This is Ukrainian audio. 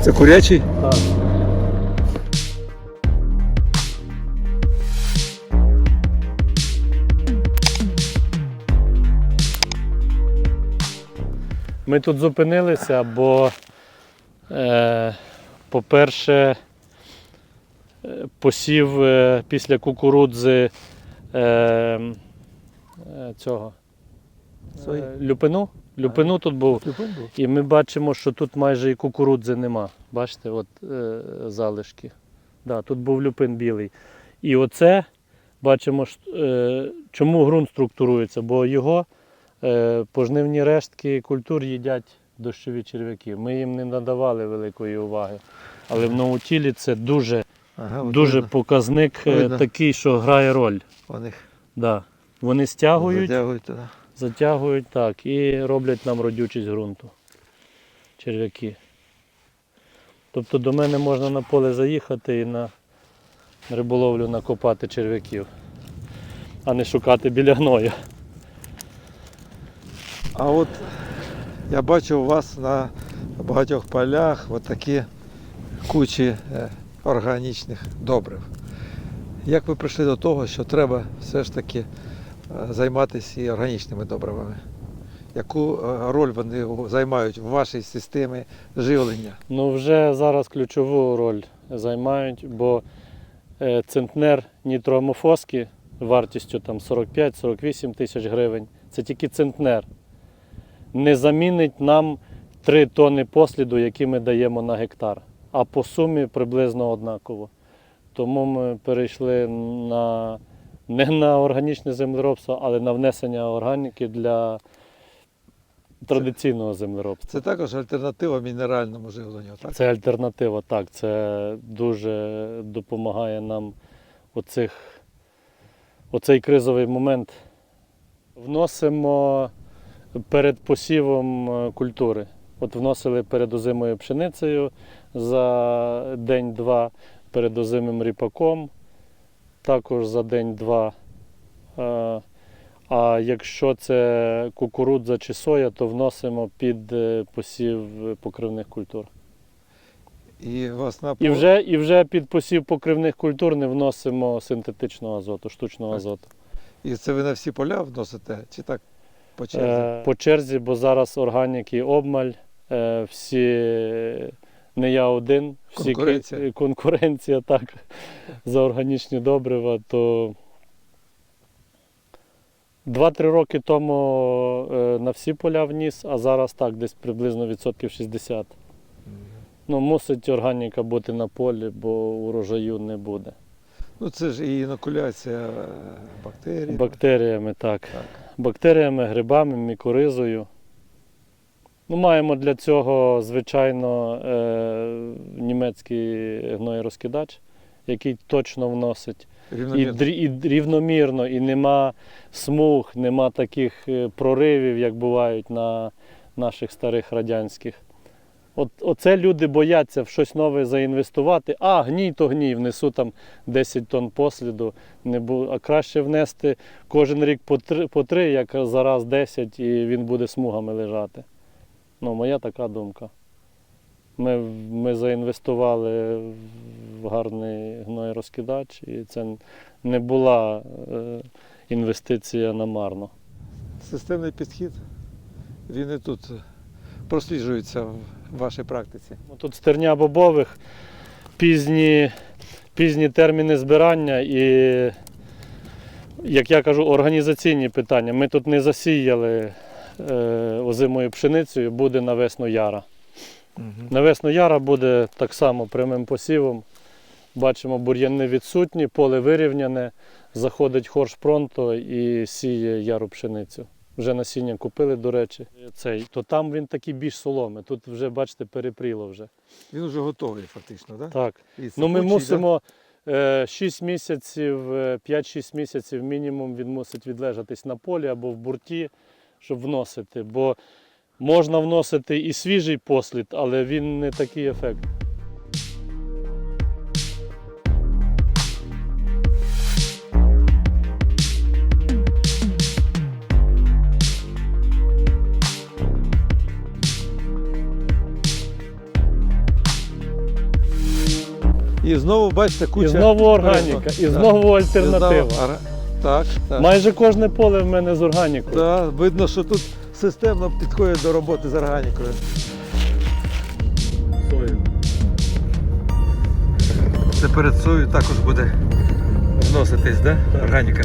Це курячий? Так. Ми тут зупинилися, бо, е, по-перше, е, посів е, після кукурудзи е, е, цього Сої? е, люпину. Люпину тут був. І ми бачимо, що тут майже і кукурудзи нема. Бачите, от е, залишки. Да, тут був люпин білий. І оце бачимо, е, чому ґрунт структурується, бо його е, пожнивні рештки культур їдять дощові черв'яки. Ми їм не надавали великої уваги. Але в наутілі це дуже, Ага, дуже видно. показник е, Видно. такий, що грає роль. Вони Да. Вони стягують, затягують туди. Затягують так і роблять нам родючість ґрунту. Черв'яки. Тобто до мене можна на поле заїхати і на риболовлю накопати черв'яків, а не шукати біля гною. А от я бачу у вас на багатьох полях от такі кучі е, органічних добрив. Як ви прийшли до того, що треба все ж таки займатися і органічними добривами? Яку е, роль вони займають в вашій системі живлення? Ну вже зараз ключову роль займають, бо е, центнер нітроамофоски вартістю там 45-48 тисяч гривень. Це тільки центнер. Не замінить нам 3 тонни посліду, які ми даємо на гектар, а по сумі приблизно однаково. Тому ми перейшли на не на органічне землеробство, але на внесення органіки для традиційного землеробства. Це також альтернатива мінеральному живленню, так? Це альтернатива, так. Це дуже допомагає нам оцих, оцей кризовий момент. Вносимо перед посівом е, культури. От вносили перед озимою пшеницею за день-два, перед озимим ріпаком, також за день-два. Е, А якщо це кукурудза чи соя, то вносимо під е, посів покривних культур. І вас на І вже, і вже під посів покривних культур не вносимо синтетичного азоту, штучного азоту. І це ви на всі поля вносите? Чи так по черзі? Е, по черзі, бо зараз органіки обмаль, е, всі не я один, всі Конкуренція. конкуренція так, за органічні добрива, то 2-3 роки тому е, на всі поля вніс, а зараз так, десь приблизно відсотків 60. Ну, мусить органіка бути на полі, бо урожаю не буде. Ну це ж і інокуляція е, бактерій. Бактеріями, так. Так. Бактеріями, грибами, мікоризою. Ну, маємо для цього, звичайно, е, німецький гноєрозкидач, який точно вносить. Рівномірно. дрі- і рівномірно, і нема смуг, нема таких е, проривів, як бувають на наших старих радянських. От, оце люди бояться в щось нове заінвестувати. А, гній то гній, внесу там 10 тонн посліду. Не бу... А краще внести кожен рік по три, по три, як зараз 10, і він буде смугами лежати. Ну, моя така думка. Ми, ми заінвестували в гарний гноєрозкидач, і це не була е, інвестиція намарно. Системний підхід. Він і тут е, просліджується в вашій практиці. Ну, Тут стерня бобових, пізні, пізні терміни збирання і, як я кажу, організаційні питання. Ми тут не засіяли озимою пшеницею, буде на весну яра. На весну яра буде так само прямим посівом. Бачимо, бур'яни відсутні, поле вирівняне, заходить хорш пронто і сіє яру пшеницю. Вже насіння купили, до речі. Цей, то там він такий більш соломи. Тут вже, бачите, перепріло вже. Він вже готовий фактично, так? Так. І Ну ми мусимо е, 6 місяців, е, 5-6 місяців мінімум він мусить відлежатись на полі або в бурті, щоб вносити. Бо можна вносити і свіжий послід, але він не такий ефект. І знову бачите, куча. І знову органіка, і знову альтернатива. Так, так. Майже кожне поле в мене з органікою. Да, видно, що тут системно підходять до роботи з органікою. Сою. Це перед сою також буде вноситись, да? Органіка.